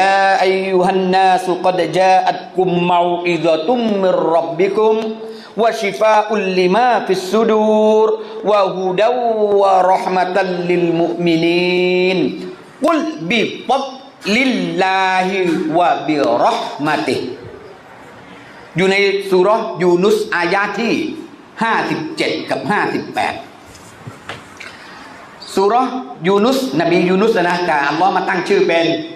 าอายุฮันนาสุกดจาอัตกุมเมาอิดะตุมมิรรับบิกุมวะชิฟาอุลลิมาฟิสสุดูรวะฮุดาวะรหมะตัลลิลมุมินีนกุลบิฟัดลิลลาฮิวะบิรหมะติฮ์ อยู่ในสุเราะห์ยูนุสอายาที่ 57 กับ 58สุเราะห์ยูนุส นบียูนุสนะกาอัลลอฮ์มาตั้งชื่อเป็นเอ่อ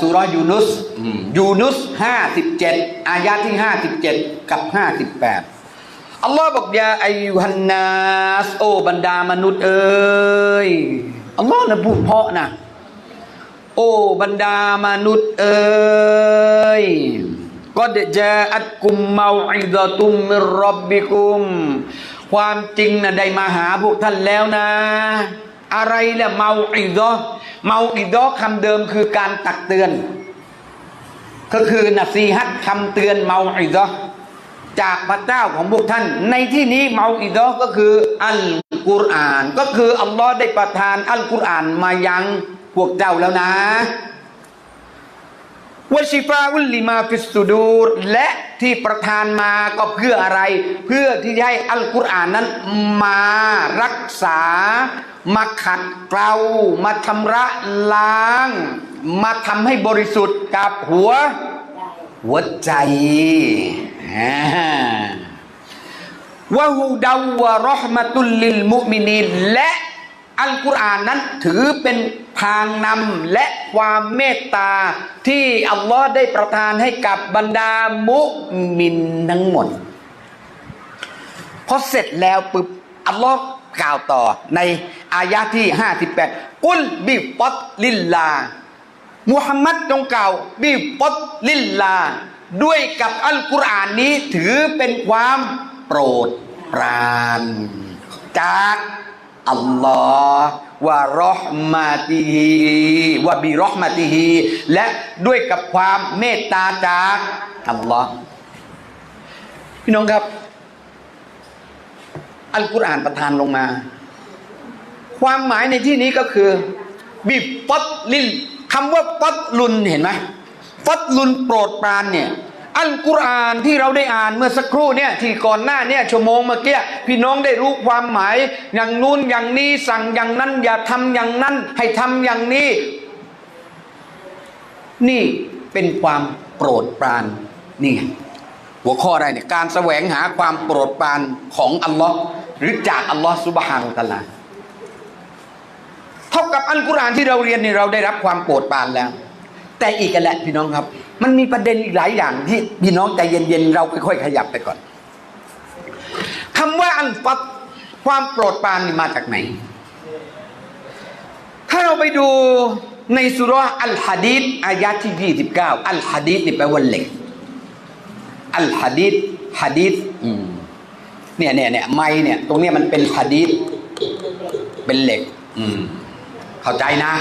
สุเราะห์ยูนุสอืมยูนุส57อายาที่57กับ58อัลลอฮ์บอกยาอายุฮันนัสโอบรรดามนุษย์เอ้ยอัลลอฮ์นะพูดเพาะนะโอ้บรรดามนุษย์เอ้ยก็เดจาอัดกุมเมาอิดะตุมมิรบบิกุม ความจริงนะได้มาหาพวกท่านแล้วนะ อะไรแหละเมาอิดอเมาอิดอคำเดิมคือการตักเตือน ก็คือนัซีฮัตคำเตือนเมาอิดอจากพระเจ้าของพวกท่าน ในที่นี้เมาอิดอก็คืออัลกุรอาน ก็คืออัลลอฮ์ได้ประทานอัลกุรอานมายังพวกเจ้าแล้วนะ วชิฟาอุลลิมาฟิสสุดูรและที่ประทานมาก็เพื่ออะไร เพื่อที่จะให้อัลกุรอานนั้นมารักษา มาขัดเกลามาชำระล้าง มาทำให้บริสุทธิ์กับหัว หัวใจวะฮูดาวะรอห์มะตุลลิลมุมินีนและ อัลกุรอานนั้นถือเป็นทางนำและความเมตตาที่อัลลอฮ์ได้ประทานให้กับบรรดามุมินทั้งหมดพอเสร็จแล้วปึ๊บอัลลอฮ์กล่าวต่อในอายะที่ 58 กุลบิฟัดลิลลา มุฮัมมัดจงกล่าวบิฟัดลิลลา ด้วยกับอัลกุรอานนี้ถือเป็นความโปรดปราน จาก อัลลอฮ์วะรอห์มาติฮีวะบิรอห์มาติฮีและด้วยกับความเมตตาจากอัลลอฮ์พี่น้องครับ อัลกุรอานประทานลงมา ความหมายในที่นี้ก็คือบิฟัดลินคำว่าฟัดลุนเห็นไหมฟัดลุนโปรดปรานเนี่ย อัลกุรอานที่เราได้อ่านเมื่อสักครู่เนี่ยที่ก่อนหน้าเนี่ยชั่วโมงเมื่อกี้พี่น้องได้รู้ความหมาย อย่างนู้นอย่างนี้สั่งอย่างนั้น อย่าทำอย่างนั้น ให้ทำอย่างนี้ นี่เป็นความโปรดปรานนี่หัวข้ออะไรเนี่ยการแสวงหาความโปรดปรานของอัลลอฮ์หรือจากอัลลอฮ์สุบฮานตะลาเท่ากับอัลกุรอานที่เราเรียนนี่เราได้รับความโปรดปรานแล้ว แต่อีกกันแหละพี่น้องครับ มันมีประเด็นอีกหลายอย่างที่พี่น้องใจเย็นๆเราค่อยๆขยับไปก่อนคำว่าอัลฟัดความโปรดปรานนี่มาจากไหน ถ้าเราไปดูในสุราะห์อัลฮะดีษอายะที่ 29 อัลฮะดีษนี่แปลว่าเหล็ก อัลฮะดีษฮะดีษเนี่ยเนี่ยเนี่ยไม้เนี่ย ตรงเนี้ยมันเป็นฮะดีษเป็นเหล็ก อืม เข้าใจนะ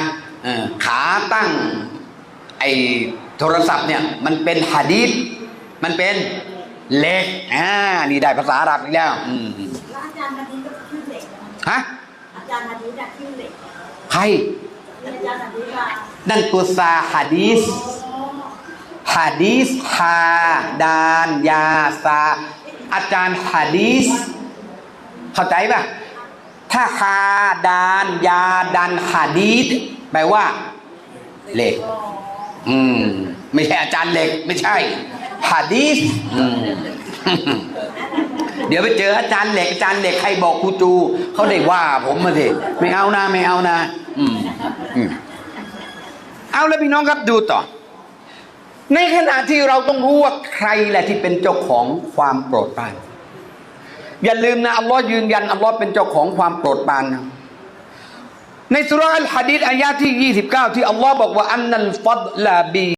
อขาตั้ง ไอโทรศัพท์เนี่ยมันเป็นฮะดีษมันเป็นเหล็กอ่านี่ได้ภาษาอาหรับอีกแล้วอืมแล้วอาจารย์นาดีก็ชื่อเหล็กนะฮะอาจารย์นาดีก็ชื่อเหล็กใครอาจารย์นาดีว่านั่นตัวซาฮะดีษฮะดีษฮาดานยาซาอาจารย์ฮะดีษเข้าใจป่ะถ้าฮาดานยาดันฮะดีษแปลว่าเหล็ก อืม ไม่ใช่อาจารย์เหล็ก ไม่ใช่ฮะดีษอืมเดี๋ยวไปเจออาจารย์เหล็กอาจารย์เหล็กใครบอกครูจูเขาได้ว่า ผมมาสิไม่เอานะไม่เอานะอืมอืมเอาแล้วพี่น้องครับดูต่อ ในขณะที่เราต้องรู้ว่าใครแหละที่เป็นเจ้าของความโปรดปรานอย่าลืมนะอัลลอฮ์ยืนยันอัลลอฮ์เป็นเจ้าของความโปรดปรานนะ ในสุราะห์อัลฮะดีษอายะที่ 29 ที่อัลลอฮ์บอกว่าอันนัลฟัดลาบี